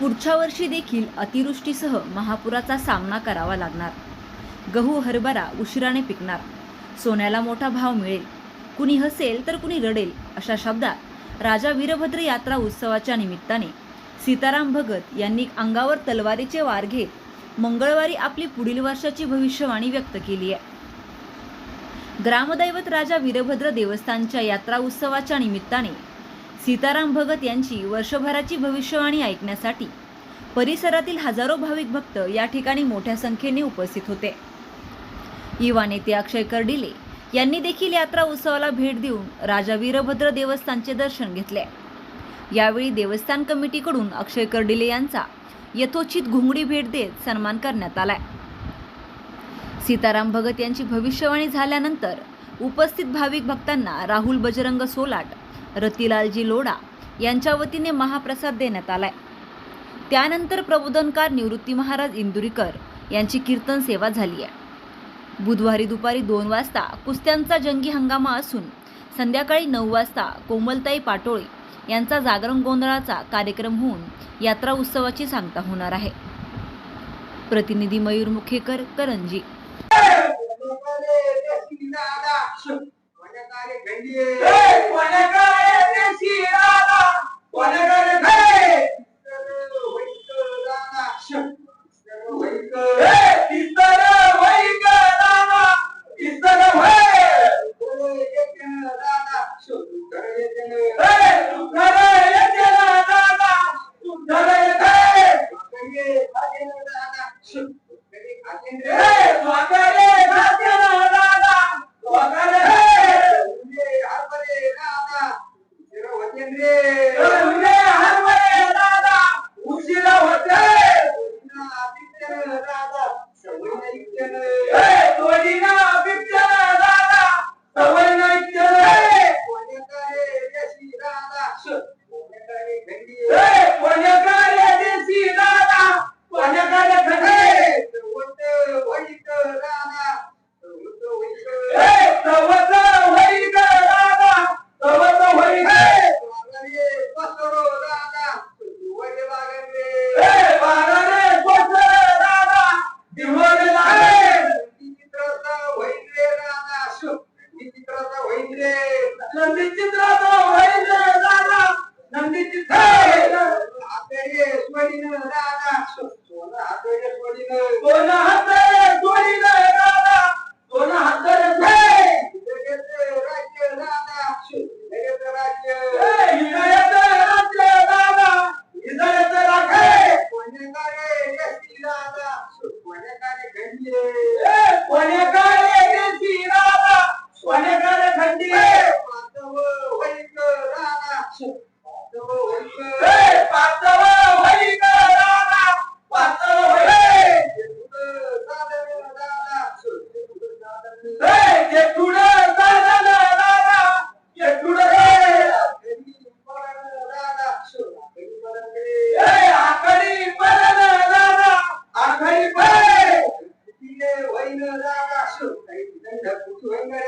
पुढच्या वर्षी देखील अतिवृष्टीसह महापुराचा सामना करावा लागणार. गहू हरभरा उशिराने पिकणार. सोन्याला मोठा भाव मिळेल. कुणी हसेल तर कुणी रडेल अशा शब्दात राजा वीरभद्र यात्रा उत्सवाच्या निमित्ताने सीताराम भगत यांनी अंगावर तलवारीचे वार घेत मंगळवारी आपली पुढील वर्षाची भविष्यवाणी व्यक्त केली आहे. ग्रामदैवत राजा वीरभद्र देवस्थानच्या यात्रा उत्सवाच्या निमित्ताने सीताराम भगत यांची वर्षभराची भविष्यवाणी ऐकण्यासाठी परिसरातील हजारो भाविक भक्त या ठिकाणी मोठ्या संख्येने उपस्थित होते. युवा नेते अक्षय कर्डिले यांनी देखील यात्रा उत्सवाला भेट देऊन राजा वीरभद्र देवस्थानचे दर्शन घेतले. यावेळी देवस्थान कमिटीकडून अक्षय कर्डिले यांचा यथोचित घुंगडी भेट देत सन्मान करण्यात आलाय. सीताराम भगत यांची भविष्यवाणी झाल्यानंतर उपस्थित भाविक भक्तांना राहुल बजरंग सोलाट रतिलालजी लोढा यांच्या वतीने महाप्रसाद देण्यात आलाय. त्यानंतर प्रबोधनकार निवृत्ती महाराज इंदुरीकर यांची कीर्तन सेवा झाली आहे. बुधवारी दुपारी दोन वाजता कुस्त्यांचा जंगी हंगामा असून संध्याकाळी नऊ वाजता कोमलताई पाटोळे यांचा जागरण गोंधळाचा कार्यक्रम होऊन यात्रा उत्सवाची सांगता होणार आहे. प्रतिनिधी मयूर मुखेकर करंजी. दोन porque o Ember